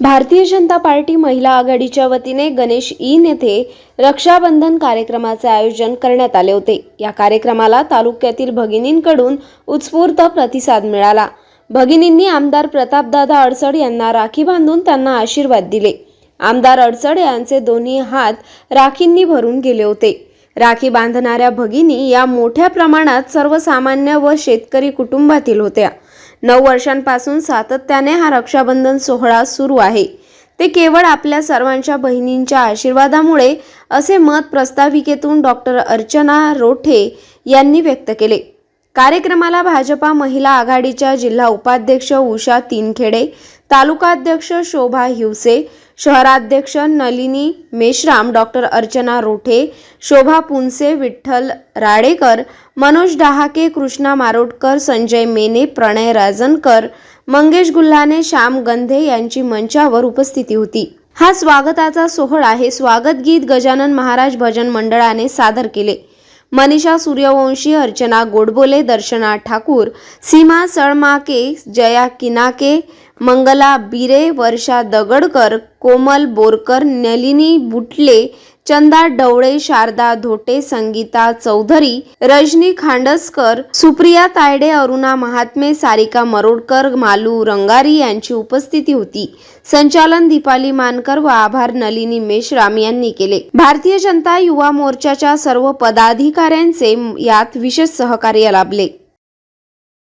Bharatiya Janata party महिला आघाडीच्या वतीने गणेश इन येथे रक्षाबंधन कार्यक्रमाचे आयोजन करण्यात आले होते. या कार्यक्रमाला तालुक्यातील भगिनींकडून उत्स्फूर्त प्रतिसाद मिळाला. भगिनींनी आमदार प्रतापदादा अडसड यांना राखी बांधून त्यांना आशीर्वाद दिले. आमदार अडसड यांचे दोन्ही हात राखींनी भरून गेले होते. राखी बांधणाऱ्या भगिनी या मोठ्या प्रमाणात सर्वसामान्य व शेतकरी कुटुंबातील होत्या. नऊ वर्षांपासून सातत्याने हा रक्षाबंधन सोहळा सुरू आहे. ते केवळ आपल्या सर्वांच्या बहिणींच्या आशीर्वादामुळे असे मत प्रस्ताविकेतून डॉक्टर अर्चना रोठे यांनी व्यक्त केले. कार्यक्रमाला भाजपा महिला आघाडीच्या जिल्हा उपाध्यक्ष उषा तीनखेडे तालुकाध्यक्ष शोभा हिवसे शहराध्यक्ष नलिनी मेश्राम डॉक्टर अर्चना रोठे शोभा पुनसे विठ्ठल राडेकर मनोज डहाके कृष्णा मारोटकर संजय मेने प्रणय राजनकर मंगेश गुल्हाने श्याम गंधे यांची मंचावर उपस्थिती होती. हा स्वागताचा सोहळा हे स्वागत गीत गजानन महाराज भजन मंडळाने सादर केले. मनीषा सूर्यवंशी अर्चना गोडबोले दर्शना ठाकूर सीमा सळमाके जया किनाके मंगला बिरे वर्षा दगडकर कोमल बोरकर नलिनी बुटले चंदा डवळे शारदा धोटे संगीता चौधरी रजनी खांडसकर सुप्रिया तायडे अरुणा महात्मे सारिका मरोडकर मालू रंगारी यांची उपस्थिती होती. संचालन दीपाली मानकर व आभार नलिनी मेश्राम यांनी केले. भारतीय जनता युवा मोर्चाच्या सर्व पदाधिकाऱ्यांचे यात विशेष सहकार्य लाभले.